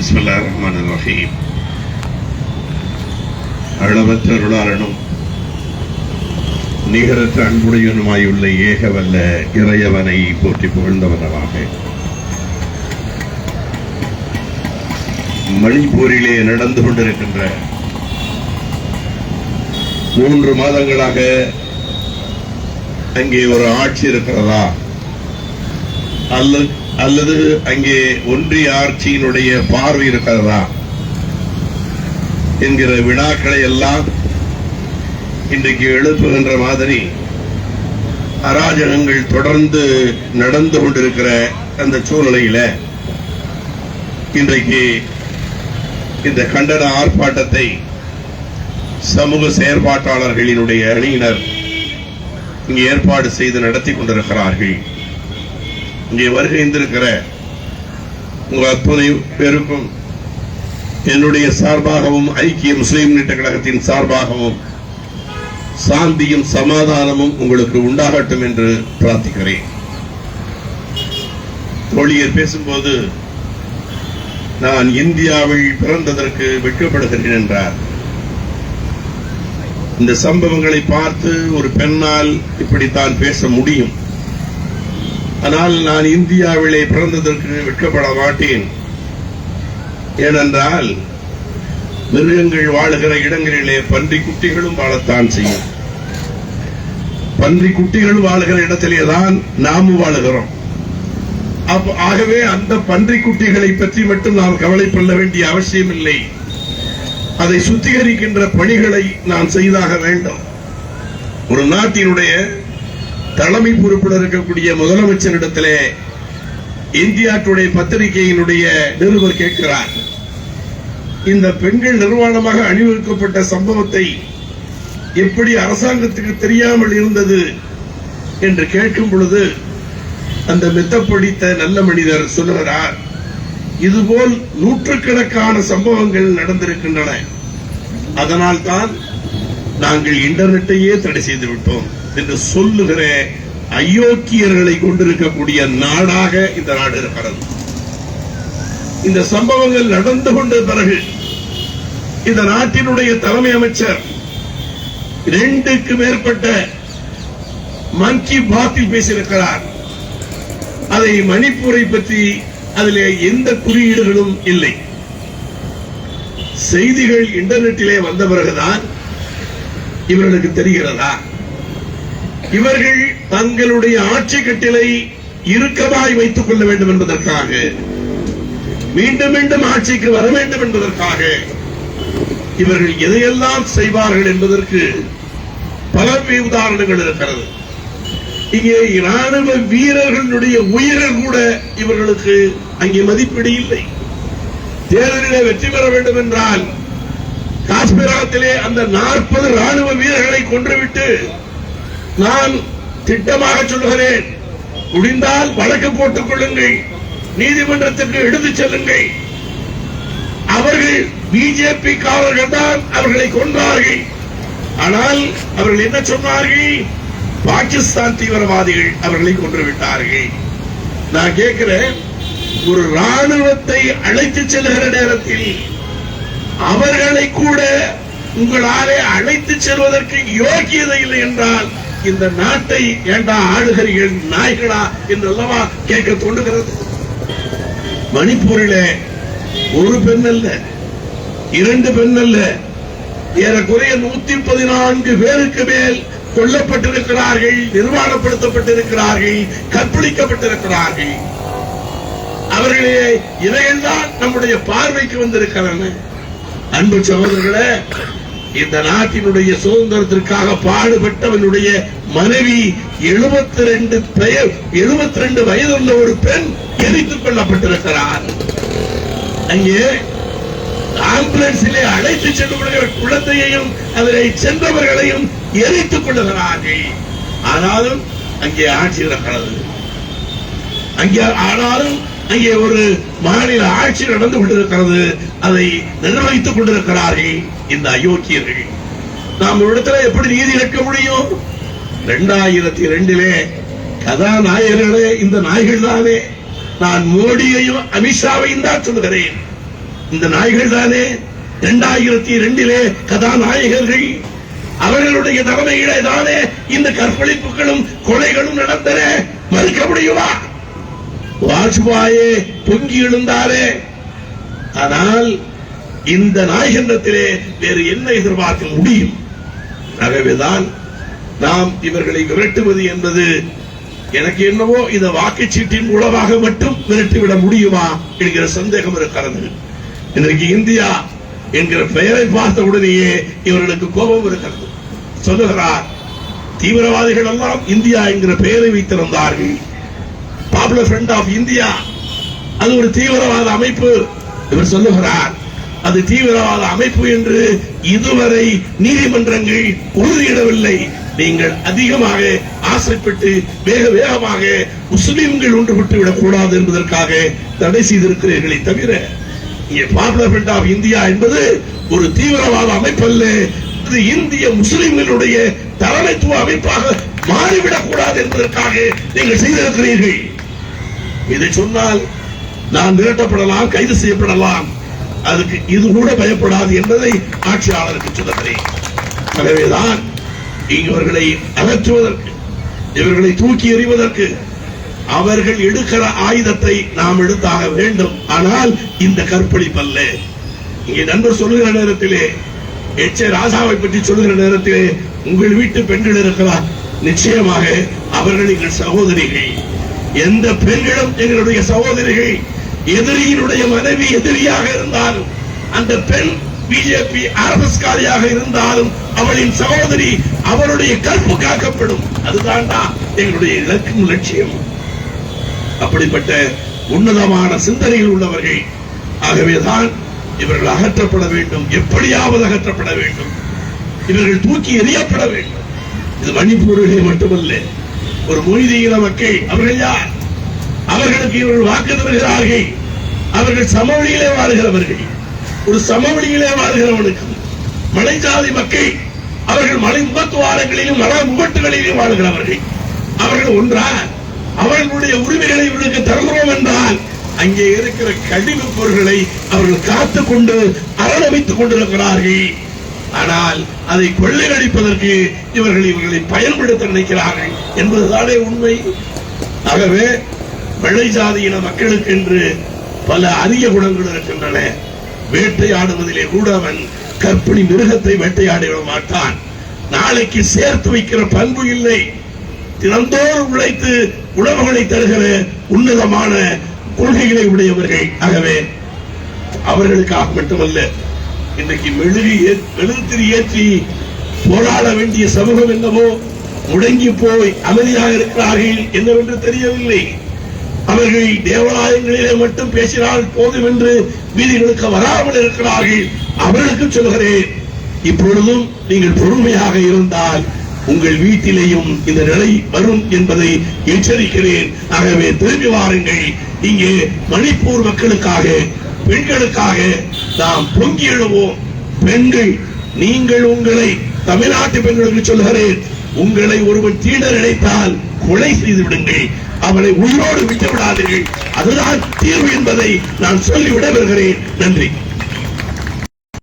பிஸ்மில்லா ரஹ்மான் ரஹீம் அளவற்ற அருளாளனும் நிகரற்ற அன்புடையனுமாயுள்ள ஏகவல்ல இறையவனை போற்றி புகழ்ந்தவனவாக. மணிப்பூரிலே நடந்து கொண்டிருக்கின்ற மூன்று மாதங்களாக அங்கே ஒரு ஆட்சி இருக்கிறதா? அல்லது அல்லது அங்கே ஒன்றிய ஆட்சியினுடைய பார்வை இருக்கிறதா என்கிற வினாக்களை எல்லாம் இன்றைக்கு எழுப்புகின்ற மாதிரி அராஜகங்கள் தொடர்ந்து நடந்து கொண்டிருக்கிற அந்த சூழ்நிலையில இன்றைக்கு இந்த கண்டன ஆர்ப்பாட்டத்தை சமூக செயற்பாட்டாளர்களினுடைய அணியினர் இங்கே ஏற்பாடு செய்து நடத்தி கொண்டிருக்கிறார்கள். இங்கே வருகின்றிருக்கிற உங்கள் அத்துணை பேருக்கும் என்னுடைய சார்பாகவும் ஐக்கிய முஸ்லிம் நீட்ட கழகத்தின் சார்பாகவும் சாந்தியும் சமாதானமும் உங்களுக்கு உண்டாகட்டும் என்று பிரார்த்திக்கிறேன். தோழியர் பேசும்போது நான் இந்தியாவில் பிறந்ததற்கு வெட்கப்படுகிறேன் என்றார். இந்த சம்பவங்களை பார்த்து ஒரு பெண்ணால் இப்படித்தான் பேச முடியும். ஆனால் நான் இந்தியாவிலே பிறந்ததற்கு வெட்கப்பட மாட்டேன். ஏனென்றால் மிருகங்கள் வாழுகிற இடங்களிலே பன்றி குட்டிகளும் வாழத்தான் செய்யும். பன்றி குட்டிகள் வாழுகிற இடத்திலே தான் நாமும் வாழுகிறோம். ஆகவே அந்த பன்றி குட்டிகளை பற்றி மட்டும் நாம் கவலைப்பட வேண்டிய அவசியம் இல்லை அதை சுத்திகரிக்கின்ற பணிகளை நான் செய்தாக வேண்டும். ஒரு நாட்டினுடைய தலைமை பொறுப்பில் இருக்கக்கூடிய முதலமைச்சரிடத்திலே இந்தியா டுடே பத்திரிகையினுடைய நிருபர் கேட்கிறார். இந்த பெண்கள் நிர்வாணமாக அணிவகுக்கப்பட்ட சம்பவத்தை எப்படி அரசாங்கத்துக்கு தெரியாமல் இருந்தது என்று கேட்கும் பொழுது அந்த மெத்தப்படித்த நல்ல மனிதர் சொல்லுகிறார் இதுபோல் நூற்றுக்கணக்கான சம்பவங்கள் நடந்திருக்கின்றன. அதனால் தான் நாங்கள் இன்டர்நெட்டையே தடை செய்து விட்டோம். என்று சொல்லுகிற அயோக்கியர்களை கொண்டிருக்கக்கூடிய நாடாக இந்த நாடு இருக்கிறது. இந்த சம்பவங்கள் நடந்து கொண்ட பிறகு இந்த நாட்டினுடைய தலைமை அமைச்சர் ரெண்டுக்கு மேற்பட்ட மன் கி பாத்தில் பேசியிருக்கிறார். அதை மணிப்பூரை பற்றி அதிலே எந்த குறியீடுகளும் இல்லை. செய்திகள் இன்டர்நெட்டிலே வந்த பிறகுதான் இவர்களுக்கு தெரிகிறதா? இவர்கள் தங்களுடைய ஆட்சி கட்டிலை இறுக்கமாய் வைத்துக் கொள்ள வேண்டும் என்பதற்காக மீண்டும் மீண்டும் ஆட்சிக்கு வர வேண்டும் என்பதற்காக இவர்கள் எதையெல்லாம் செய்வார்கள் என்பதற்கு பல உதாரணங்கள் இருக்கிறது. இங்கே ராணுவ வீரர்களுடைய உயிர்கள் கூட இவர்களுக்கு அங்கே மதிப்பீடு இல்லை. தேர்தலிலே வெற்றி பெற வேண்டும் என்றால் காஷ்மீராத்திலே அந்த நாற்பது ராணுவ வீரர்களை கொன்றுவிட்டு நான் திட்டமாக சொல்லுகிறேன். முடிந்தால் வழக்கு போட்டுக் கொள்ளுங்கள். நீதிமன்றத்திற்கு எடுத்துச் செல்லுங்கள். அவர்கள் பிஜேபி காவலர்கள் தான் அவர்களை கொன்றார்கள். ஆனால் அவர்கள் என்ன சொன்னார்கள்? பாகிஸ்தான் தீவிரவாதிகள் அவர்களை கொன்று விட்டார்கள். நான் கேட்கிறேன் ஒரு ராணுவத்தை அழைத்து செல்கிற நேரத்தில் அவர்களை கூட உங்களாலே அழைத்து செல்வதற்கு யோக்கியதை இல்லை என்றால் இந்த நாட்டை ஏண்டா ஆளுகிறீர்கள் நாய்களா என்று அல்லவா கேட்க தோன்றுகிறது? மணிப்பூரிலே ஒரு பெண் அல்ல இரண்டு பெண் அல்ல ஏறக்குறைய நூத்தி பதினான்கு பேருக்கு மேல் கொல்லப்பட்டிருக்கிறார்கள் நிர்வாணப்படுத்தப்பட்டிருக்கிறார்கள் கற்பழிக்கப்பட்டிருக்கிறார்கள் அவர்களே இவைகள்தான் நம்முடைய பார்வைக்கு வந்திருக்கிறன. அன்பு சகோதரர்களே இந்த நாட்டினுடைய சுதந்திரத்திற்காக பாடுபட்டவனுடைய மனைவி 72 ரெண்டு பெயர் 72 ரெண்டு வயது உள்ள ஒரு பெண் எரித்துக் கொள்ளப்பட்டிருக்கிறார் அங்கே ஆம்புலன்ஸிலே அழைத்து செல்லுகிற குழந்தையையும் அதனை சென்றவர்களையும் எரித்துக் கொள்ளுகிறார்கள். ஆனாலும் அங்கே ஆட்சி இருக்கிறது அங்கே ஆனாலும் அங்கே ஒரு மாநில ஆட்சி நடந்து கொண்டிருக்கிறது அதை நிர்வகித்துக் கொண்டிருக்கிறார்கள் இந்த அயோக்கியர்கள். நாம் ஒரு இடத்துல எப்படி நீதி இழக்க முடியும்? இரண்டாயிரத்தி ரெண்டிலே கதாநாயகர்களே இந்த நாய்கள் தானே. நான் மோடியையும் அமித்ஷாவையும் தான் சொல்லுகிறேன். இந்த நாய்கள் தானே. இரண்டாயிரத்தி ரெண்டிலே கதாநாயகர்கள் அவர்களுடைய தலைமையிலே தானே இந்த கற்பழிப்புகளும் கொலைகளும் நடந்தன. மறுக்க முடியுமா? வாஜ்பாயே பொங்கி எழுந்தாரே. ஆனால் இந்த நாயகண்டத்திலே வேறு என்ன எதிர்பார்க்க முடியும்? ஆகவேதான் நாம் இவர்களை விரட்டுவது என்பது எனக்கு என்னவோ இந்த வாக்குச்சீட்டின் மூலமாக மட்டும் விரட்டிவிட முடியுமா என்கிற சந்தேகம் இருக்கிறது இன்றைக்கு இந்தியா என்கிற பெயரை பார்த்த உடனேயே இவர்களுக்கு கோபம் இருக்கிறது. சொல்லுகிறார் தீவிரவாதிகள் எல்லாம் இந்தியா என்கிற பெயரை வைத்திருந்தார்கள். பாப்புலர் ஃப்ரண்ட் ஆஃப் இந்தியா அது ஒரு தீவிரவாத அமைப்பு. இவர் சொல்லுகிறார் அது தீவிரவாத அமைப்பு என்று இதுவரை நீதிமன்றங்கள் உறுதியிடவில்லை. நீங்கள் அதிகமாக ஆசைப்பட்டு வேக வேகமாக முஸ்லிம்கள் ஒன்றுபட்டு விடக் கூடாது என்பதற்காக தடை செய்திருக்கிறீர்களே தவிர இங்கே பாப்புலர் ஃப்ரண்ட் ஆஃப் இந்தியா என்பது ஒரு தீவிரவாத அமைப்பு அல்ல இது இந்திய முஸ்லிம்களுடைய தலைமைத்துவ அமைப்பாக மாறிவிடக் கூடாது என்பதற்காக நீங்கள் செய்திருக்கிறீர்கள். இதை சொன்னால் நான் விரட்டப்படலாம் கைது செய்யப்படலாம். அதுக்கு இது கூட பயப்படாது என்பதை ஆட்சியாளருக்கு சொல்லுகிறேன். எனவேதான் இவர்களை அகற்றுவதற்கு இவர்களை தூக்கி எறிவதற்கு அவர்கள் எடுக்கிற ஆயுதத்தை நாம் எடுத்தாக வேண்டும். ஆனால் இந்த கற்பழிப்பல்ல. இங்கே நண்பர் சொல்லுகிற நேரத்திலே எச் ஏ ராசாவை பற்றி சொல்லுகிற நேரத்திலே உங்கள் வீட்டு பெண்கள் இருக்கிறார். நிச்சயமாக அவர்கள் எங்கள் சகோதரிகள். எந்த பெண்களும் எங்களுடைய சகோதரிகள் எதிரியினுடைய மனைவி எதிரியாக இருந்தாலும் அந்த பெண் பிஜேபி அரசஸ்காரியாக இருந்தாலும் அவளின் சகோதரி அவருடைய கற்பு காக்கப்படும். அதுதான்டா எங்களுடைய இலக்கும் லட்சியம். அப்படிப்பட்ட உன்னதமான சிந்தனைகள் உள்ளவர்கள் ஆகவேதான் இவர்கள் அகற்றப்பட வேண்டும். எப்படியாவது அகற்றப்பட வேண்டும். இவர்கள் தூக்கி எறியப்பட வேண்டும். இது மணிப்பூரிலே மட்டுமல்ல. ஒரு மொய்தீன மக்கள் அவர்கள் யார்? அவர்களுக்கு இவர்கள் வாக்கு தருகிறார்கள். அவர்கள் சமவெளியிலே வாழ்கிறவர்கள். ஒரு சமவெளியிலே வாழ்கிறவனுக்கு மலைஜாதி மக்கள் அவர்கள் மலை முகத்துவாரங்களிலும் மல முகட்டுகளிலும் வாழ்கிறவர்கள். அவர்கள் ஒன்றா அவர்களுடைய உரிமைகளை இவர்களுக்கு தருகிறோம் என்றால் அங்கே இருக்கிற கழிவுப் பொருட்களை அவர்கள் காத்துக் கொண்டு அரணமைத்துக் கொண்டிருக்கிறார்கள். ஆனால் அதை கொள்ளையடிப்பதற்கு இவர்கள் இவர்களை பயன்படுத்த நினைக்கிறார்கள் என்பதுதானே உண்மை. ஆகவே வெள்ளை சாதியின மக்களுக்கு என்று பல அரிய குணங்கள் இருக்கின்றன. வேட்டையாடுவதிலே கூட அவன் கற்பிணி மிருகத்தை வேட்டையாடிவிட மாட்டான். நாளைக்கு சேர்த்து வைக்கிற பண்பு இல்லை. தினந்தோறும் உழைத்து உணவுகளை தருகிற உன்னதமான கொள்கைகளை உடையவர்கள். ஆகவே அவர்களுக்காக மட்டுமல்ல இன்றைக்கு மெழுகு மெழுகுத்திரி ஏற்றி போராட வேண்டிய சமூகம் என்னவோ முடங்கி போய் அமைதியாக இருக்கிறார்கள் என்னவென்று தெரியவில்லை. அவர்கள் தேவாலயங்களிலே மட்டும் பேசினால் போதும் என்று வீதிகளுக்கு வராமல் இருக்கிறார்கள். அவர்களுக்கு சொல்கிறேன் இப்பொழுதும் நீங்கள் பொறுமையாக இருந்தால் உங்கள் வீட்டிலேயும் இந்த நிலை வரும் என்பதை எச்சரிக்கிறேன். ஆகவே திரும்பி வாருங்கள். இங்கே மணிப்பூர் மக்களுக்காக பெண்களுக்காக நாம் பொங்கி எழுவோம் பெண்கள் நீங்கள் உங்களை தமிழ்நாட்டு பெண்களுக்கு சொல்கிறேன் உங்களை ஒருவன் தீடர் நினைத்தால் கொலை செய்து விடுங்கள். அவளை உயிரோடு விட்டு விடாதீர்கள் அதுதான் தீர்வு என்பதை நான் சொல்லிவிட வருகிறேன் நன்றி.